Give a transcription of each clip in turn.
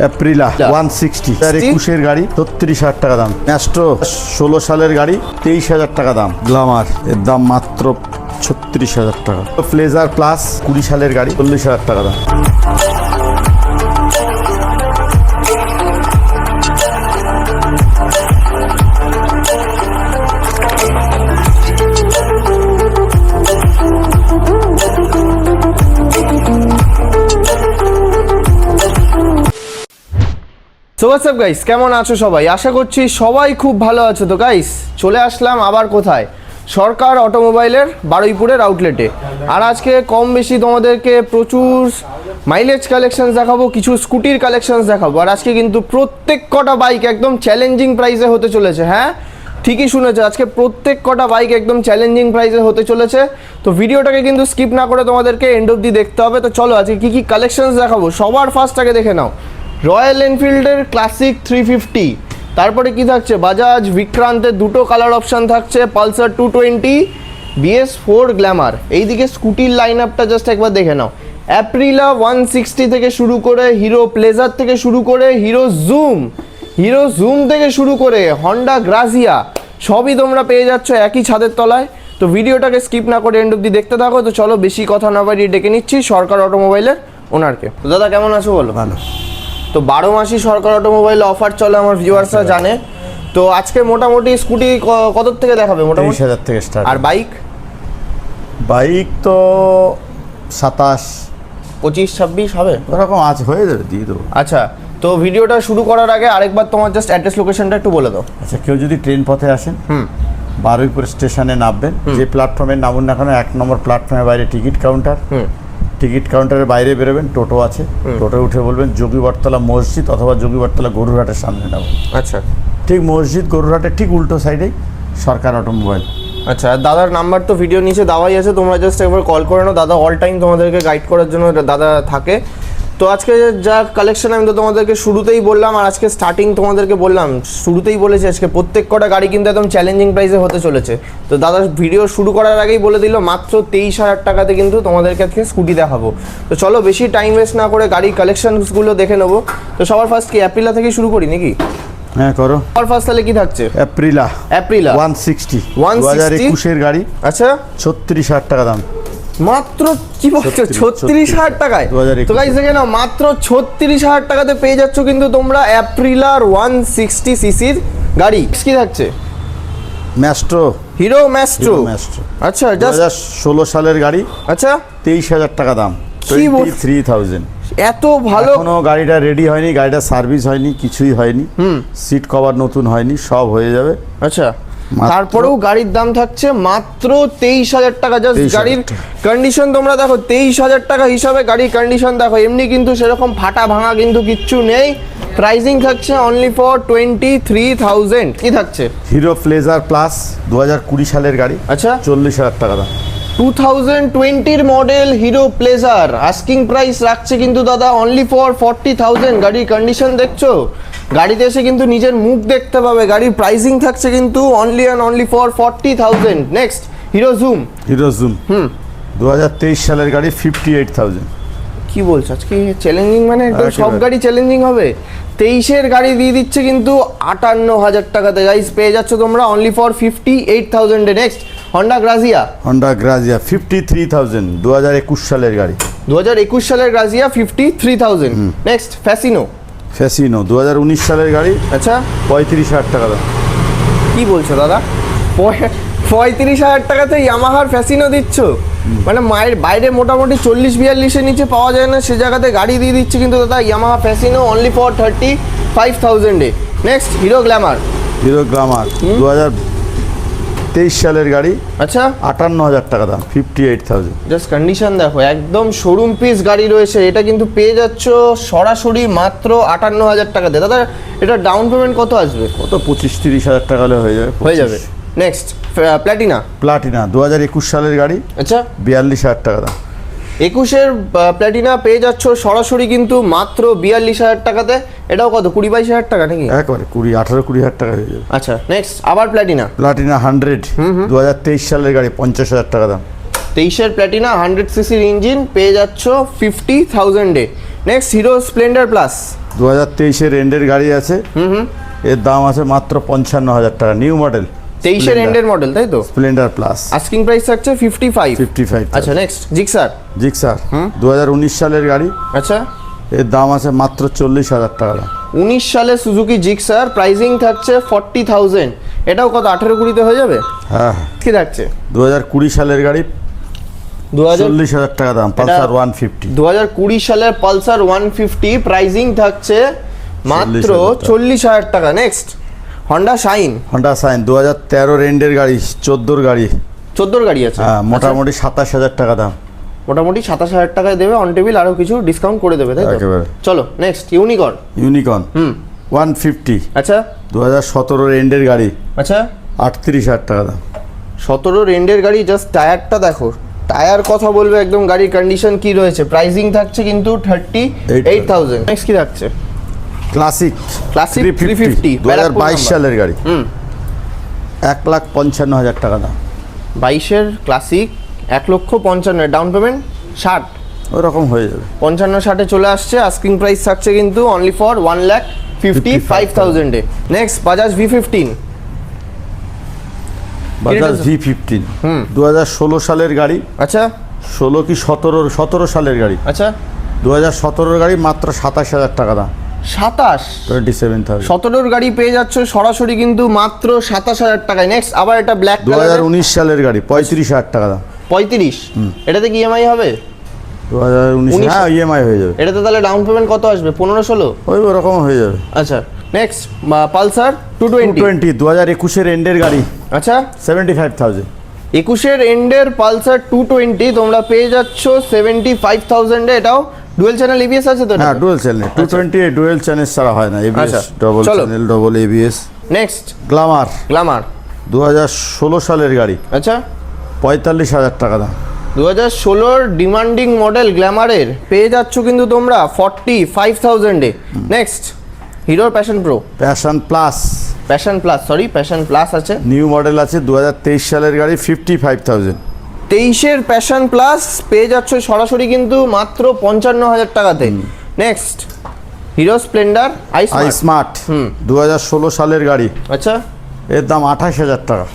Aprilia one sixty একুশের গাড়ি ছত্রিশ হাজার টাকা দাম। ম্যাস্ট্রো ষোলো সালের গাড়ি তেইশ হাজার টাকা দাম। গ্লামার এর দাম মাত্র ছত্রিশ হাজার টাকা। প্লেজার প্লাস কুড়ি সালের গাড়ি চল্লিশ হাজার টাকা দাম। সো হোয়াটসঅ্যাপ গাইস কেমন আছো সবাই? আশা করছি সবাই খুব ভালো আছো। তো গাইস চলে আসলাম আবার কোথায়? সরকার অটোমোবাইলের বারুইপুরের আউটলেটে আর আজকে কম বেশি তোমাদেরকে প্রচুর মাইলেজ কালেকশনস দেখাবো, কিছু স্কুটির কালেকশনস দেখাবো। আর আজকে কিন্তু প্রত্যেক কটা বাইক একদম চ্যালেঞ্জিং প্রাইসে হতে চলেছে হ্যাঁ? ঠিকই শুনেছে, আজকে প্রত্যেক কটা বাইক একদম চ্যালেঞ্জিং প্রাইসে হতে চলেছে। তো, ভিডিওটাকে কিন্তু স্কিপ না করে তোমাদেরকে এন্ড অব্দি দেখতে হবে। তো, চলো আজকে কী কী কালেকশনস দেখাবো? সবার ফার্স্ট আগে দেখে নাও। রয়্যাল এনফিল্ডের ক্লাসিক থ্রি ফিফটি। তারপরে কি থাকছে? বাজাজ বিক্রান্তের দুটো কালার অপশান থাকছে, Pulsar two twenty BS four Glamour. এইদিকে স্কুটির লাইন আপটা জাস্ট একবার দেখে নাও। অ্যাপ্রিলা ওয়ান সিক্সটি থেকে শুরু করে, হিরো প্লেজার থেকে শুরু করে, হিরো জুম। হিরো জুম থেকে শুরু করে, হন্ডা গ্রাজিয়া, সবই তোমরা পেয়ে যাচ্ছ একই ছাদের তলায়। তো ভিডিওটাকে স্কিপ না করে এন্ড অব্দি দেখতে থাকো। তো চলো বেশি কথা না বাড়িয়ে ডেকে নিচ্ছি সরকার অটোমোবাইলের ওনারকে দাদা, কেমন আছো বলো? ভালো। তো বারো মাসই সরকার অটোমোবাইল অফার চলে আমার ভিউয়ার্সরা জানে। তো আজকে মোটামুটি স্কুটি কত থেকে দেখাবে মোটামুটি? হাজার থেকে স্টার্ট আর বাইক বাইক তো সাতাশ। পঁচিশ ছাব্বিশ হবে? ওরকম আজ হয়ে যাবে দিয়ে দেবো। আচ্ছা তো ভিডিওটা শুরু করার আগে আরেকবার তোমার জাস্ট অ্যাড্রেস লোকেশনটা একটু বলে দাও। আচ্ছা কেউ যদি ট্রেন পথে আসেন হুম। বারুইপুর স্টেশনে নামবেন যে প্ল্যাটফর্মে নামুন না কেন এক নম্বর প্ল্যাটফর্মের বাইরে টিকিট কাউন্টার হুম। টিকিট কাউন্টারের বাইরে বেরোবেন টোটো আছে। টোটো উঠে বলবেন যোগী বটতলা মসজিদ অথবা যোগী বটতলা গরুরহাটের সামনে নেব আচ্ছা। ঠিক মসজিদ গরুরহাটের ঠিক উল্টো সাইডেই সরকার অটোমোবাইল। আচ্ছা দাদার নাম্বার তো ভিডিও নিচে দেওয়াই আছে তোমরা জাস্ট একবার কল করে নাও। দাদা অল টাইম তোমাদেরকে গাইড করার জন্য দাদা থাকে। তো আজকে যা কালেকশন আমি তো তোমাদেরকে শুরুতেই বললাম আর আজকে স্টার্টিং তোমাদেরকে বললাম শুরুতেই বলেছি আজকে প্রত্যেক কটা গাড়ি কিন্তু একদম চ্যালেঞ্জিং প্রাইসে হতে চলেছে। তো দাদা ভিডিও শুরু করার আগেই বলে দিল মাত্র তেইশ হাজার টাকাতে কিন্তু তোমাদেরকে আজকে স্কুটি দেখাবো। তো চলো বেশি টাইম ওয়েস্ট না করে গাড়ির কালেকশনসগুলো দেখে নেব। তো সবার ফার্স্ট কি অ্যাপ্রিলা থেকে শুরু করি নাকি? হ্যাঁ করো। সবার ফার্স্ট তাহলে কি থাকছে? অ্যাপ্রিলা অ্যাপ্রিলা ওয়ান সিক্সটি 160 দু হাজার একুশের গাড়ি। আচ্ছা। ছত্রিশ হাজার টাকা দাম। মাত্র কি বলছো? ছত্রিশ, হাজার টাকায়? 2021 তো গাইজ দেখে নাও মাত্র ছত্রিশ হাজার টাকাতে পেয়ে যাচ্ছ কিন্তু তোমরা অ্যাপ্রিলার ওয়ান সিক্সটি সিসির গাড়ি। কি থাকছে? Maestro Hero Maestro Maestro। আচ্ছা জাস্ট ষোলো সালের গাড়ি। আচ্ছা। তেইশ হাজার টাকা দাম। থ্রি থাউজেন্ড এত ভালো এখনও গাড়িটা রেডি হয়নি গাড়িটা সার্ভিস হয়নি কিছুই হয়নি। সিট কভার নতুন হয়নি সব হয়ে যাবে। আচ্ছা। তারপরেও গাড়ির দাম থাকছে মাত্র তেইশ হাজার টাকা। জাস্ট গাড়ির কন্ডিশন তোমরা দেখো তেইশ হাজার টাকা হিসাবে গাড়ির কন্ডিশন দেখো। এমনি কিন্তু সেরকম ফাটা ভাঙা কিন্তু কিচ্ছু নেই। প্রাইসিং থাকছে only for twenty three thousand কি থাকছে? হিরো প্লেজার প্লাস দু হাজার কুড়ি সালের গাড়ি। আচ্ছা। চল্লিশ হাজার টাকা দাম। টু থাউজেন্ড টোয়েন্টির model Hero Pleasure asking price রাখছে কিন্তু দাদা অনলি ফর ফর্টি থাউজেন্ড গাড়ির কন্ডিশন দেখছ? গাড়িতে এসে কিন্তু নিজের মুখ দেখতে পাবে। গাড়ির প্রাইসিং থাকছে কিন্তু only and only for forty thousand next Hero Zoom Hero Zoom hmm. দু হাজার তেইশ সালের গাড়ি ফিফটি এইট থাউজেন্ড কি বলছো? আজকে চ্যালেঞ্জিং মানে একদম সব গাড়ি চ্যালেঞ্জিং হবে। তেইশের গাড়ি দিয়ে দিচ্ছে কিন্তু আটান্ন হাজার টাকাতে। গাইস পেয়ে যাচ্ছ তোমরা only for fifty eight থাউজেন্ডে next Honda Grazia Honda Grazia fifty three thousand দু হাজার একুশ সালের গাড়ি। দু হাজার একুশ সালের Grazia fifty three thousand next Fascino Fascino দু হাজার উনিশ সালের গাড়ি। আচ্ছা পঁয়ত্রিশ হাজার টাকা দাম। কি বলছো দাদা? পঁয়- পঁয়ত্রিশ হাজার টাকাতে ইয়ামাহার ফ্যাসিনো দিচ্ছ? মানে মায়ের বাইরে মোটামুটি চল্লিশ বিয়াল্লিশের নিচে পাওয়া যায় না সে জায়গাতে গাড়ি দিয়ে দিচ্ছে কিন্তু দাদা Yamaha Fascino only for thirty five থাউজেন্ডে next Hero Glamour Hero Glamour দু হাজার তেইশ সালের গাড়ি আচ্ছা। আটান্ন হাজার টাকা দাম fifty eight thousand just condition দেখো একদম শোরুম পিস গাড়ি রয়েছে এটা কিন্তু পেয়ে যাচ্ছ সরাসরি মাত্র আটান্ন হাজার টাকাতে দাদা এটা ডাউন পেমেন্ট কত আসবে? কত পঁচিশ তিরিশ হাজার টাকা হলে হয়ে যাবে হয়ে যাবে। নেক্সট প্ল্যাটিনা প্লাটিনা দু হাজার একুশ সালের গাড়ি আচ্ছা। বিয়াল্লিশ হাজার টাকা দাম। একুশের প্ল্যাটিনা পেয়ে যাচ্ছ সরাসরি কিন্তু মাত্র বিয়াল্লিশ হাজার টাকাতে। এটাও কত? কুড়ি বাইশ হাজার টাকা নাকি? একবারে কুড়ি আঠারো কুড়ি হাজার টাকা হয়ে যাবে। আচ্ছা নেক্সট আবার প্ল্যাটিনা প্লাটিনা হান্ড্রেড দু হাজার তেইশ সালের গাড়ি পঞ্চাশ হাজার টাকা দাম। তেইশের প্ল্যাটিনা হান্ড্রেড সিসির ইঞ্জিন পেয়ে যাচ্ছ ফিফটি থাউজেন্ডে নেক্সট হিরো স্প্লেন্ডার প্লাস দু হাজার তেইশের এন্ডের গাড়ি আছে। হুম হুম। এর দাম আছে মাত্র পঞ্চান্ন হাজার টাকা নিউ মডেল তেইশের এন্ডের মডেল তাই তো? স্প্লেন্ডার প্লাস আস্কিং প্রাইস থাকছে ফিফটি ফাইভ ফিফটি ফাইভ আচ্ছা নেক্সট জিক্সার জিক্সার দু হাজার উনিশ সালের গাড়ি। আচ্ছা। এর দাম আছে মাত্র চল্লিশ হাজার টাকা উনিশ সালে সুজুকি জিক্সার প্রাইসিং থাকছে ফর্টি থাউজেন্ড এটাও কত আঠেরো কুড়িতে হয়ে যাবে? হ্যাঁ। কি থাকছে? দু হাজার কুড়ি সালের গাড়ি চল্লিশ হাজার টাকা দাম পালসার ওয়ান ফিফটি দু হাজার কুড়ি সালের পালসার ওয়ান ফিফটি প্রাইসিং থাকছে মাত্র চল্লিশ হাজার টাকা। Next Honda Shine Honda Shine দু হাজার তেরো রেন্ডের গাড়ি চোদ্দোর গাড়ি। চোদ্দোর গাড়ি আছে। হ্যাঁ আচ্ছা, মোটামুটি সাতাশ হাজার টাকা দাম। মোটামুটি সাতাশ হাজার টাকায় দেবে অন টেবিল আরও কিছু ডিসকাউন্ট করে দেবে তাই একেবারে। চলো next Unicorn Unicorn hmm. One fifty. আচ্ছা। দু হাজার সতেরো রেন্ডের গাড়ি আচ্ছা। আটত্রিশ হাজার টাকা দাম। সতেরো রেন্ডের গাড়ি জাস্ট টায়ারটা দেখো। টায়ার কথা বলবে একদম গাড়ির কন্ডিশন কি রয়েছে? প্রাইসিং থাকছে কিন্তু থার্টি এইট থাউজেন্ড নেক্সট কি থাকছে? ক্লাসিক Classic 350, দু হাজার বাইশ সালের গাড়ি। হুম। এক লাখ পঞ্চান্ন হাজার টাকা দাম। বাইশের ক্লাসিক এক লক্ষ পঞ্চান্ন ডাউন পেমেন্ট ষাট। ওরকম হয়ে যাবে। পঞ্চান্ন ষাটে চলে আসছে আস্কিং প্রাইস থাকছে কিন্তু only for one lakh fifty five থাউজেন্ডে next Bajaj V fifteen Bajaj? V fifteen দু হাজার ষোলো সালের গাড়ি। আচ্ছা। ষোলো কি সতেরো সতেরো সালের গাড়ি। আচ্ছা। দু হাজার সতেরোর গাড়ি মাত্র সাতাশ হাজার টাকা দাম। সাতাশ। টোয়েন্টি সেভেন থাউজেন্ড সতেরোর গাড়ি পেয়ে যাচ্ছ সরাসরি কিন্তু মাত্র সাতাশ হাজার টাকায়। নেক্সট আবার এটা ব্ল্যাক দু হাজার উনিশ সালের গাড়ি পঁয়ত্রিশ হাজার টাকা দাম। পঁয়ত্রিশ? এটাতে কি ইএমআই হবে? দু হাজার উনিশ হ্যাঁ ইএমআই হয়ে যাবে। এটাতে তাহলে ডাউন পেমেন্ট কত আসবে? পনেরো ষোলো? ওই ওরকম হয়ে যাবে। আচ্ছা next Pulsar two twenty twenty দু হাজার একুশের এন্ডের গাড়ি। আচ্ছা। সেভেন্টি ফাইভ থাউজেন্ড একুশের এন্ডের পালসার টু টোয়েন্টি তোমরা পেয়ে যাচ্ছ সেভেন্টি ফাইভ থাউজেন্ডে এটাও ডুয়েল চ্যানেল ইবিএস আছে তো হ্যাঁ dual channel two twenty dual channel ছাড়া হয় না ABS double. Channel double ABS next Glamour Glamour দু হাজার ষোলো সালের গাড়ি। আচ্ছা। পঁয়তাল্লিশ হাজার টাকা দাম। দু হাজার ষোলোর ডিমান্ডিং মডেল গ্ল্যামারের পেয়ে যাচ্ছ কিন্তু তোমরা ফর্টি ফাইভ থাউজেন্ডে নেক্সট হিরোর Passion Pro Passion plus Passion plus sorry Passion plus আছে। নিউ মডেল আছে দু হাজার তেইশ সালের গাড়ি ফিফটি ফাইভ থাউজেন্ড তেইশের প্যাশন প্লাস পেয়ে যাচ্ছ সরাসরি কিন্তু মাত্র পঞ্চান্ন হাজার টাকাতে। Next Hero Splendor I smart দু হাজার ষোলো সালের গাড়ি। আচ্ছা। এর দাম আঠাশ হাজার টাকা।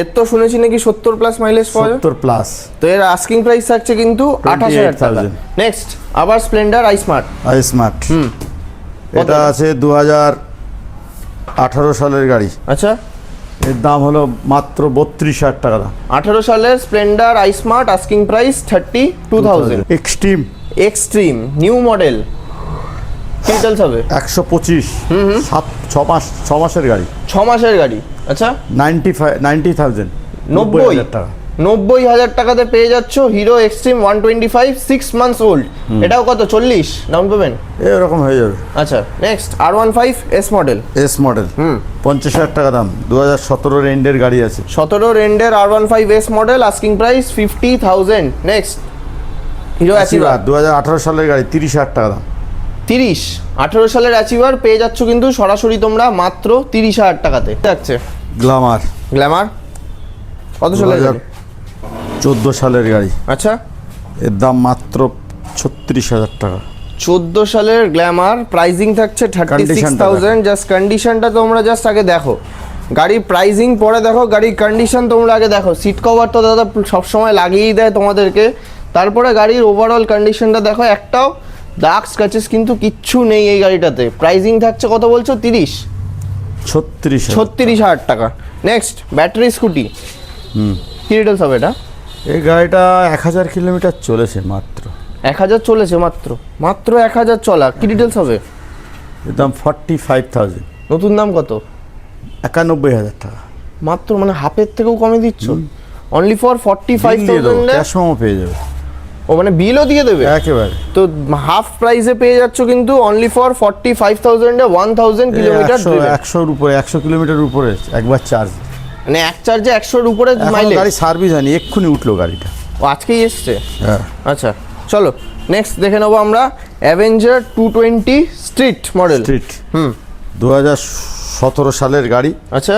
এর তো শুনেছি নাকি সত্তর প্লাস মাইলেজ পাওয়া যায়। সত্তর প্লাস তো এর আস্কিং প্রাইস থাকছে কিন্তু আঠাশ হাজার টাকা। নেক্সট আবার Splendor I smart I smart hmm. এটা আছে দু হাজার আঠারো সালের গাড়ি। আচ্ছা। এর দাম হলো মাত্র বত্রিশ হাজার টাকা দাম। আঠারো সালের Splendor I smart asking price thirty two thousand Xtreme Xtreme new model details হবে? একশো পঁচিশ। সাত ছ মাস ছ মাসের গাড়ি। ছ মাসের গাড়ি। আচ্ছা। Ninety five ninety thousand. নব্বই। হাজার টাকা। নব্বই হাজার টাকাতে পেয়ে যাচ্ছ Hero Xtreme one twenty five six months old এটাও কত চল্লিশ? ডাউন পেমেন্ট এরকম হয়ে যাবে। আচ্ছা next R one five S model S model hmm. পঞ্চাশ হাজার টাকা দাম দু হাজার সতেরো রেন্ডের গাড়ি আছে। সতেরো রেন্ডের R one five S model asking price fifty thousand next Hero Achiever দু হাজার আঠারো সালের গাড়ি তিরিশ হাজার টাকা দাম। তিরিশ। আঠেরো সালের অ্যাচিভার পেয়ে যাচ্ছ কিন্তু সরাসরি তোমরা মাত্র তিরিশ হাজার টাকাতে। যাচ্ছে গ্লামার গ্ল্যামার কত সালের গাড়ি? চোদ্দ সালের গাড়ি। আচ্ছা। এর দাম মাত্র ছত্রিশ হাজার টাকা। চোদ্দ সালের গ্ল্যামার প্রাইজিং থাকছে থার্টি সিক্স থাউজেন্ড জাস্ট কন্ডিশনটা তোমরা জাস্ট আগে দেখো। গাড়ির প্রাইজিং পরে দেখো গাড়ির কন্ডিশন তোমরা আগে দেখো। সিট কভার তো দাদা সবসময় লাগিয়েই দেয় তোমাদেরকে। তারপরে গাড়ির ওভারঅল কন্ডিশনটা দেখো একটাও দাগ স্ক্র্যাচেস কিন্তু কিচ্ছু নেই এই গাড়িটাতে। প্রাইজিং থাকছে কত বলছো? তিরিশ। ছত্রিশ ছত্রিশ হাজার টাকা। Next battery scooty hmm. কি ডিটেলস হবে এটা। এই গাড়িটা এক হাজার কিলোমিটার চলেছে মাত্র। এক হাজার চলেছে মাত্র? মাত্র এক হাজার চলা। কি ডিটেলস হবে? এর দাম ফর্টি ফাইভ থাউজেন্ড নতুন দাম কত? একানব্বই হাজার টাকা। মাত্র মানে হাফের থেকেও কমে দিচ্ছ? অনলি ফর ফর্টি ফাইভ থাউজেন্ডে মেমো পেয়ে যাবে। ও মানে বিলও দিয়ে দেবে? একেবারে। তো হাফ প্রাইসে পেয়ে যাচ্ছ কিন্তু অনলি ফর ফর্টি ফাইভ থাউজেন্ডে ওয়ান থাউজেন্ড কিলোমিটার একশোর উপরে একশো কিলোমিটার উপরে একবার চার্জ মানে এক চার্জে একশোর উপরে মাইলেজ গাড়ি সার্ভিস হয়নি এক্ষুনি উঠল গাড়িটা। ও আজকেই এসছে? হ্যাঁ। আচ্ছা চলো নেক্সট দেখে নেব আমরা Avenger two twenty street model street hmm. দু হাজার সতেরো সালের গাড়ি। আচ্ছা।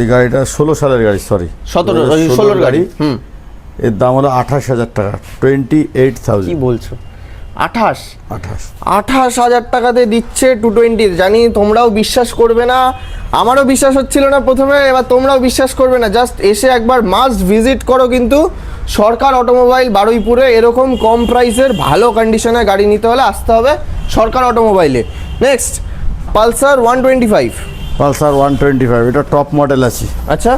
এই গাড়িটা ষোলো সালের গাড়ি সরি সতেরো ষোলোর গাড়ি। হুম। এর দাম হলো আঠাশ হাজার টাকা টোয়েন্টি এইট কি থাউজেন্ড বলছো? আঠাশ। আঠাশ। আঠাশ হাজার টাকাতে দিচ্ছে টু টোয়েন্টি জানি তোমরাও বিশ্বাস করবে না। আমারও বিশ্বাস হচ্ছিল না প্রথমে এবার তোমরাও বিশ্বাস করবে না। জাস্ট এসে একবার মাস্ট ভিজিট করো কিন্তু। সরকার অটোমোবাইল বারুইপুরে এরকম কম প্রাইসের ভালো কন্ডিশনে গাড়ি নিতে হলে আসতে হবে Sarkar অটোমোবাইলে। Next Pulsar one twenty five Pulsar one twenty five এটা টপ মডেল আছে। আচ্ছা।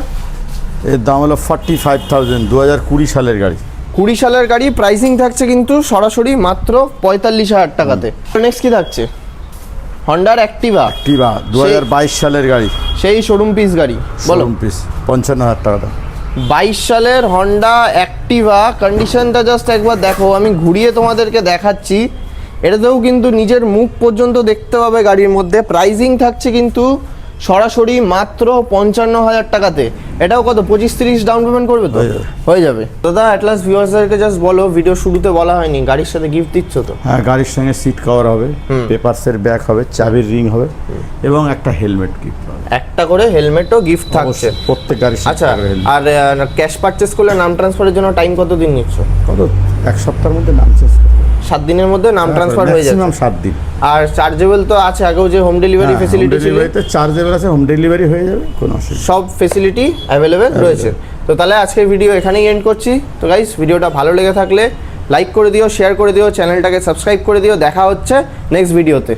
এর দাম হলো ফর্টি ফাইভ থাউজেন্ড দু হাজার কুড়ি সালের গাড়ি। কুড়ি সালের গাড়ি প্রাইসিং থাকছে কিন্তু সরাসরি মাত্র পঁয়তাল্লিশ হাজার টাকাতে। নেক্সট কি থাকছে? হন্ডার অ্যাক্টিভা অ্যাক্টিভা দু হাজার বাইশ সালের গাড়ি। সেই শোরুম পিস গাড়ি বলো। পিস পঞ্চান্ন হাজার টাকা বাইশ সালের হন্ডা অ্যাক্টিভা কন্ডিশনটা জাস্ট একবার দেখো আমি ঘুরিয়ে তোমাদেরকে দেখাচ্ছি। এটাতেও কিন্তু নিজের মুখ পর্যন্ত দেখতে হবে গাড়ির মধ্যে। প্রাইজিং থাকছে কিন্তু সরাসরি মাত্র পঞ্চান্ন হাজার টাকাতে। এটাও কত? পঁচিশ তিরিশ ডাউন পেমেন্ট করবে তো? হয়ে যাবে। দাদা অ্যাটলাস ভিউয়ার্সদেরকে জাস্ট বলো ভিডিও শুরুতে বলা হয়নি। গাড়ির সাথে গিফট দিচ্ছ তো? হ্যাঁ গাড়ির সঙ্গে সিট কভার হবে পেপারসের ব্যাগ হবে চাবির রিং হবে এবং একটা হেলমেট গিফট হবে। একটা করে হেলমেটও গিফট থাকছে। প্রত্যেক গাড়ির আচ্ছা আর ক্যাশ পারচেস করলে নাম ট্রান্সফারের জন্য টাইম কত দিন নিচ্ছ? কত? এক সপ্তাহের মধ্যে নাম শেষ সাত দিনের মধ্যে নাম ট্রান্সফার হয়ে যাচ্ছে। ম্যাক্সিমাম সাত দিন। আর চার্জেবল তো আছে আগেও যে হোম ডেলিভারি ফেসিলিটি ছিল। চার্জেবল আছে হোম ডেলিভারি হয়ে যাবে কোনো অসুবিধা সব ফেসিলিটি অ্যাভেলেবেল রয়েছে। তো তাহলে আজকের ভিডিও এখানেই এন্ড করছি। তো গাইস ভিডিওটা ভালো লেগে থাকলে লাইক করে দিও শেয়ার করে দিও চ্যানেলটাকে সাবস্ক্রাইব করে দিও। দেখা হচ্ছে নেক্সট ভিডিওতে